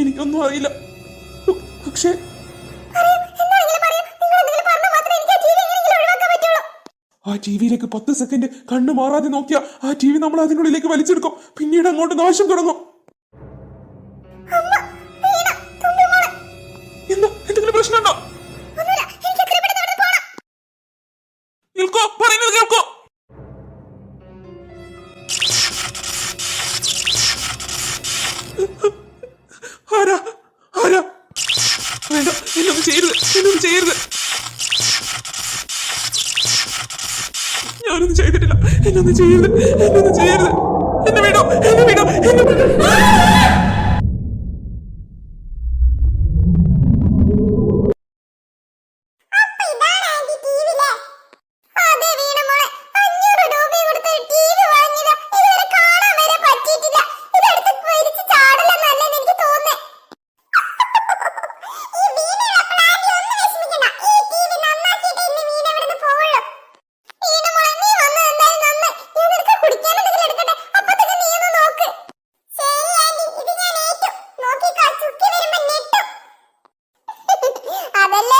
എനിക്കൊന്നും അറിയില്ല. പക്ഷേ ആ ടി വിയിലേക്ക് പത്ത് സെക്കൻഡ് കണ്ണു മാറാതെ നോക്കിയാൽ ആ ടി വി നമ്മൾ അതിനുള്ളിലേക്ക് വലിച്ചെടുക്കും. പിന്നീട് അങ്ങോട്ട് നാശം തുടങ്ങും. ഞാനൊന്നും ചെയ്തിട്ടില്ല. എന്നൊന്നും ചെയ്യരുത് എന്നൊന്നും ചെയ്യരുത്. എന്നെ വിടോ എന്നെ വിടോ എന്നെ വിടോ.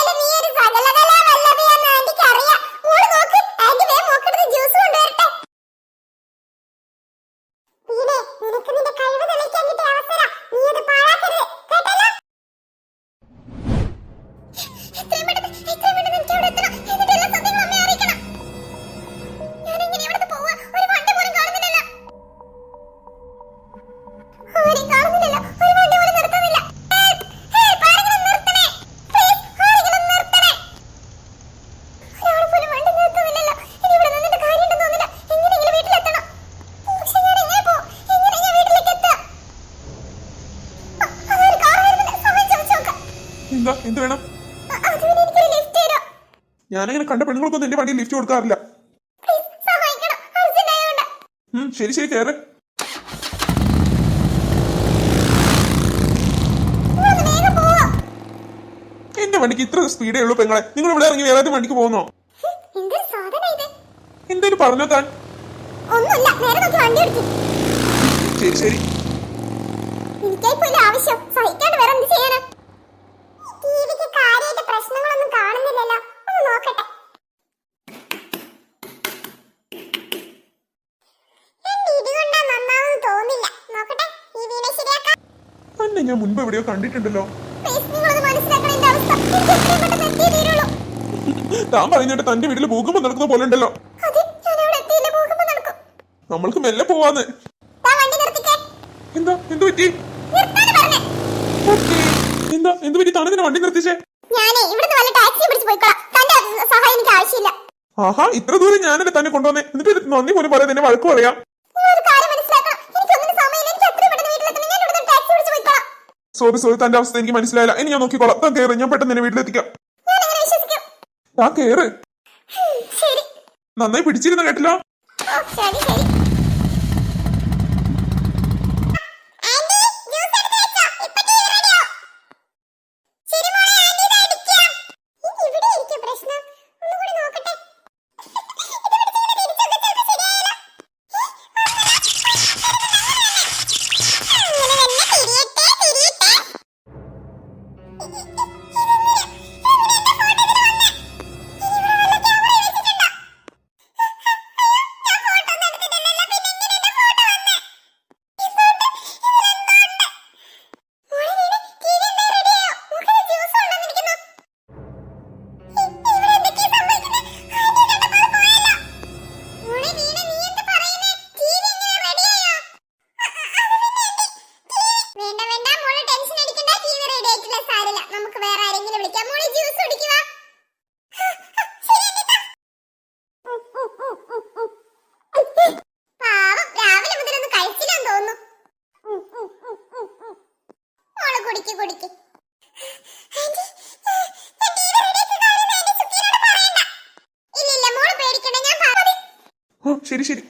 Benim എന്താ വേണം? ഞാനങ്ങനെ കണ്ട പെണ്ണുങ്ങൾക്കൊന്നും എന്റെ വണ്ടിയിൽ ലിഫ്റ്റ് കൊടുക്കാറില്ല. ശരി ശരി കയറ് പോവോ. എന്റെ വണ്ടിക്ക് ഇത്ര സ്പീഡേ ഉള്ളൂ പെങ്ങളെ. നിങ്ങൾ ഇവിടെ ഇറങ്ങി വേറെ വണ്ടിക്ക് പോകുന്നോ? എന്തൊരു എന്തേലും പറഞ്ഞോ താൻ. ശരി ശരി. ആവശ്യം. സഹിക്കാണ്ട് വേറെ എന്ത് ചെയ്യാനാ? ടിവിക്ക് കാര്യമായിട്ട് പ്രശ്നങ്ങളൊന്നും കാണുന്നില്ലല്ലോ. ഒന്ന് നോക്കട്ടെ. ശരിയാക്കാം. ഞാൻ മുൻപ് എവിടെയോ കണ്ടിട്ടുണ്ടല്ലോ. താൻ പറയുന്നിട്ട് തന്റെ വീട്ടിൽ ഭൂകമ്പം നടക്കുന്ന പോലെ ഉണ്ടല്ലോ. നമ്മൾക്ക് മെല്ലെ പോവാന്ന്. എന്താ എന്ത് പറ്റി. എന്താ? എന്ത് പറ്റി? തണുതിന് വണ്ടി നിർത്തിച്ചേ. ഞാനേ ഇവിടുന്ന് വല്ല ടാക്സി പിടിച്ച് പോയിക്കോളാം. തന്റെ സഹായം എനിക്ക് ആവശ്യമില്ല. ആഹാ ഇത്ര ദൂരം ഞാനല്ലേ തന്നെ കൊണ്ടുവന്നേ? എന്നിട്ട് ഇത് നന്ദി പോലും പറയാൻ എന്നെ വഴക്ക് പറയാം. സോറി സോറി തന്റെ അവസ്ഥ എനിക്ക് മനസ്സിലായില്ല. ഇനി ഞാൻ നോക്കിക്കോളാം. താൻ കയറി ഞാൻ പെട്ടെന്ന് എന്നെ വീട്ടിലെത്തിക്കാം. താൻ കയറ് നന്നായി പിടിച്ചിരുന്ന കേട്ടില്ല? മോളെ ജ്യൂസ് കുടിക്കുക. പാവം രാവിലെ മുതലൊന്നും കഴിച്ചില്ലെന്ന് തോന്നുന്നു. മോൾ കുടിക്ക് കുടിക്ക്. ആ ശരി ശരി.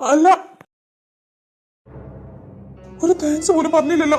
അല്ല. ഒരു താങ്ക്സ് പോലും പറഞ്ഞില്ലല്ലോ.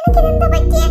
எனக்கு இதை பற்றிய